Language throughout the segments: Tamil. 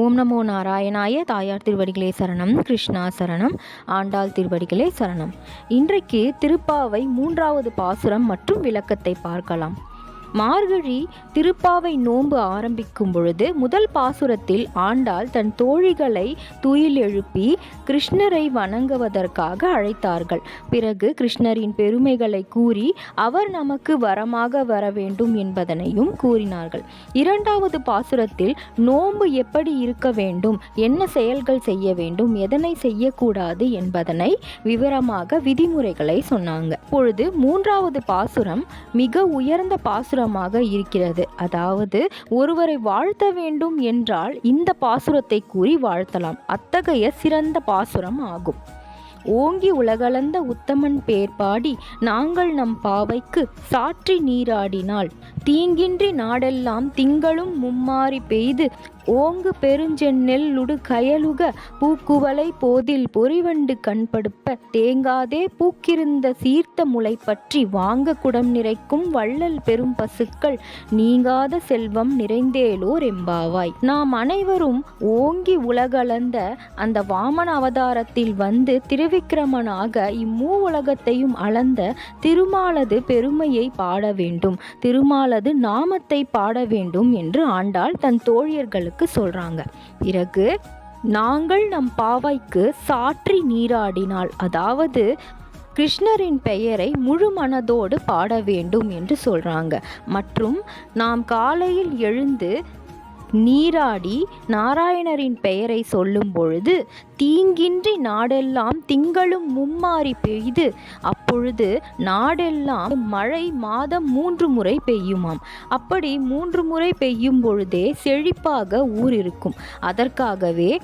ஓம் நமோ நாராயணாய தாயார் திருவடிகளே சரணம் கிருஷ்ணா சரணம் ஆண்டாள் திருவடிகளே சரணம். இன்றைக்கு திருப்பாவை மூன்றாவது பாசுரம் மற்றும் விளக்கத்தை பார்க்கலாம். மார்கழி திருப்பாவை நோன்பு ஆரம்பிக்கும் பொழுது முதல் பாசுரத்தில் ஆண்டாள் தன் தோழிகளை துயில் எழுப்பி கிருஷ்ணரை வணங்குவதற்காக அழைத்தார்கள். பிறகு கிருஷ்ணரின் பெருமைகளை கூறி அவர் நமக்கு வரமாக வர வேண்டும் என்பதனையும் கூறினார்கள். இரண்டாவது பாசுரத்தில் நோன்பு எப்படி இருக்க வேண்டும் என்ன செயல்கள் செய்ய வேண்டும் எதனை செய்யக்கூடாது என்பதனை விவரமாக விதிமுறைகளை சொன்னாங்க. இப்பொழுது மூன்றாவது பாசுரம் மிக உயர்ந்த பாசுரம் பாசுரமாக இருக்கிறது. அதாவது ஒருவரை வாழ்த்த வேண்டும் என்றால் இந்த பாசுரத்தை கூறி வாழ்த்தலாம். அத்தகைய சிறந்த பாசுரம் ஆகும். ஓங்கி உலகளந்த உத்தமன் பேர் பாடி நாங்கள் நம் பாவைக்கு சாற்றி நீராடினால் தீங்கின்றி நாடெல்லாம் திங்களும் மும்மாறி பெய்து ஓங்கு பெருஞ்செந்நெல்லுடு கயலுக பூக்குவலை போதில் பொறிவண்டு கண்படுப்ப தேங்காதே பூக்கிருந்த சீர்த்த முளை பற்றி வாங்க குடம் நிறைக்கும் வள்ளல் பெரும் பசுக்கள் நீங்காத செல்வம் நிறைந்தேலோர் எம்பாவாய். நாம் அனைவரும் ஓங்கி உலகளந்த அந்த வாமன அவதாரத்தில் வந்து திருவிக்கிரமனாக இம்மூ உலகத்தையும் அளந்த திருமாலது பெருமையை பாட வேண்டும் திருமாலது நாமத்தை பாட வேண்டும் என்று ஆண்டாள் தன் தோழியர்களுக்கு அவங்களுக்கு சொல்கிறாங்க பிறகு நாங்கள் நம் பாவைக்கு சாற்றி நீராடினால் அதாவது கிருஷ்ணரின் பெயரை முழு மனதோடு பாட வேண்டும் என்று சொல்கிறாங்க மற்றும் நாம் காலையில் எழுந்து நீராடி நாராயணரின் பெயரை சொல்லும் பொழுது தீங்கின்றி நாடெல்லாம் திங்களும் மும்மாறி பெய்து அப்பொழுது நாடெல்லாம் மழை மாதம் மூன்று முறை பெய்யுமாம். அப்படி மூன்று முறை பெய்யும் பொழுதே செழிப்பாக ஊர் இருக்கும். அதற்காகவே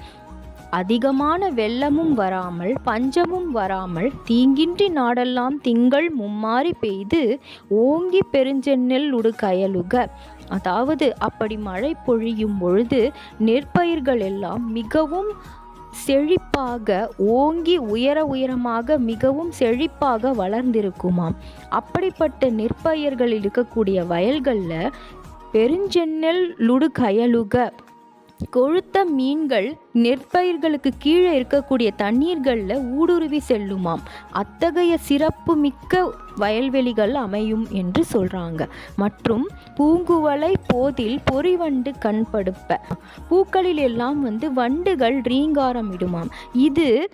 அதிகமான வெள்ளமும் வராமல் பஞ்சமும் வராமல் தீங்கின்றி நாடெல்லாம் திங்கள் மும்மாறி பெய்து ஓங்கி பெருஞ்சென்னெல் உடு கயலுக. அதாவது அப்படி மழை பொழியும் பொழுது நெற்பயிர்கள் எல்லாம் மிகவும் செழிப்பாக ஓங்கி உயர உயரமாக மிகவும் செழிப்பாக வளர்ந்திருக்குமாம். அப்படிப்பட்ட நெற்பயிர்கள் இருக்கக்கூடிய வயல்களில் பெருஞ்சென்னல் லுடுகயலுக கொழுத்த மீன்கள் நெற்பயிர்களுக்கு கீழே இருக்கக்கூடிய தண்ணீர்களில் ஊடுருவி செல்லுமாம். அத்தகைய சிறப்பு மிக்க வயல்வெளிகள் அமையும் என்று சொல்கிறாங்க மற்றும் பூங்குவலை போதில் பொறிவண்டு கண்படுப்ப. பூக்களில் எல்லாம் வந்து வண்டுகள் ரீங்காரம் இடுமாம். இது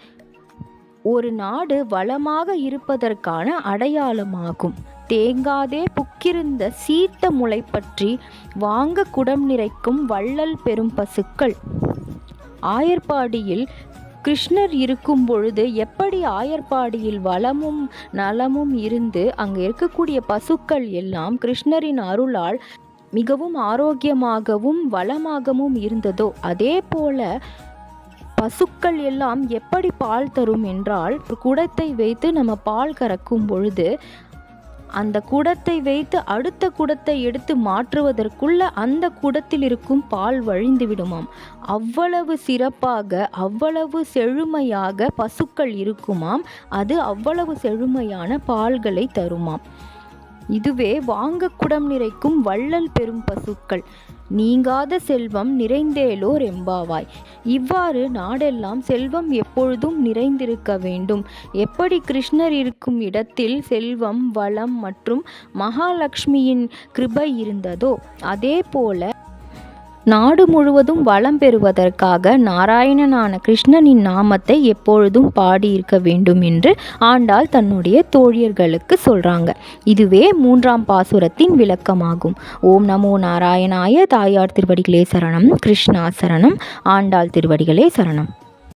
ஒரு நாடு வளமாக இருப்பதற்கான அடையாளமாகும். தேங்காதே புக்கிருந்த சீத்த முளை பற்றி வாங்க குடம் நிறைக்கும் வள்ளல் பெரும் பசுக்கள். ஆயர்பாடியில் கிருஷ்ணர் இருக்கும் பொழுது எப்படி ஆயர்பாடியில் வளமும் நலமும் இருந்து அங்கே இருக்கக்கூடிய பசுக்கள் எல்லாம் கிருஷ்ணரின் அருளால் மிகவும் ஆரோக்கியமாகவும் வளமாகவும் இருந்ததோ? அதே போல பசுக்கள் எல்லாம் எப்படி பால் தரும் என்றால் குடத்தை வைத்து நம்ம பால் கறக்கும் பொழுது அந்த குடத்தை வைத்து அடுத்த குடத்தை எடுத்து மாற்றுவதற்குள்ள அந்த குடத்தில் இருக்கும் பால் வழிந்து விடுமாம். அவ்வளவு சிறப்பாக அவ்வளவு செழுமையாக பசுக்கள் இருக்குமாம். அது அவ்வளவு செழுமையான பால்களை தருமாம். இதுவே வாங்க குடம் நிறைக்கும் வள்ளல் பெரும் பசுக்கள். நீங்காத செல்வம் நிறைந்தேலோர் எம்பாவாய் இவ்வாறு நாடெல்லாம் செல்வம் எப்பொழுதும் நிறைந்திருக்க வேண்டும். எப்படி கிருஷ்ணர் இருக்கும் இடத்தில் செல்வம் வளம் மற்றும் மகாலட்சுமியின் கிருபை இருந்ததோ அதே போல நாடு முழுவதும் வளம் பெறுவதற்காக நாராயணனான கிருஷ்ணனின் நாமத்தை எப்பொழுதும் பாடியிருக்க வேண்டும் என்று ஆண்டாள் தன்னுடைய தோழியர்களுக்கு சொல்கிறாங்க இதுவே மூன்றாம் பாசுரத்தின் விளக்கமாகும். ஓம் நமோ நாராயணாய தாயார் திருவடிகளே சரணம் கிருஷ்ணா சரணம் ஆண்டாள் திருவடிகளே சரணம்.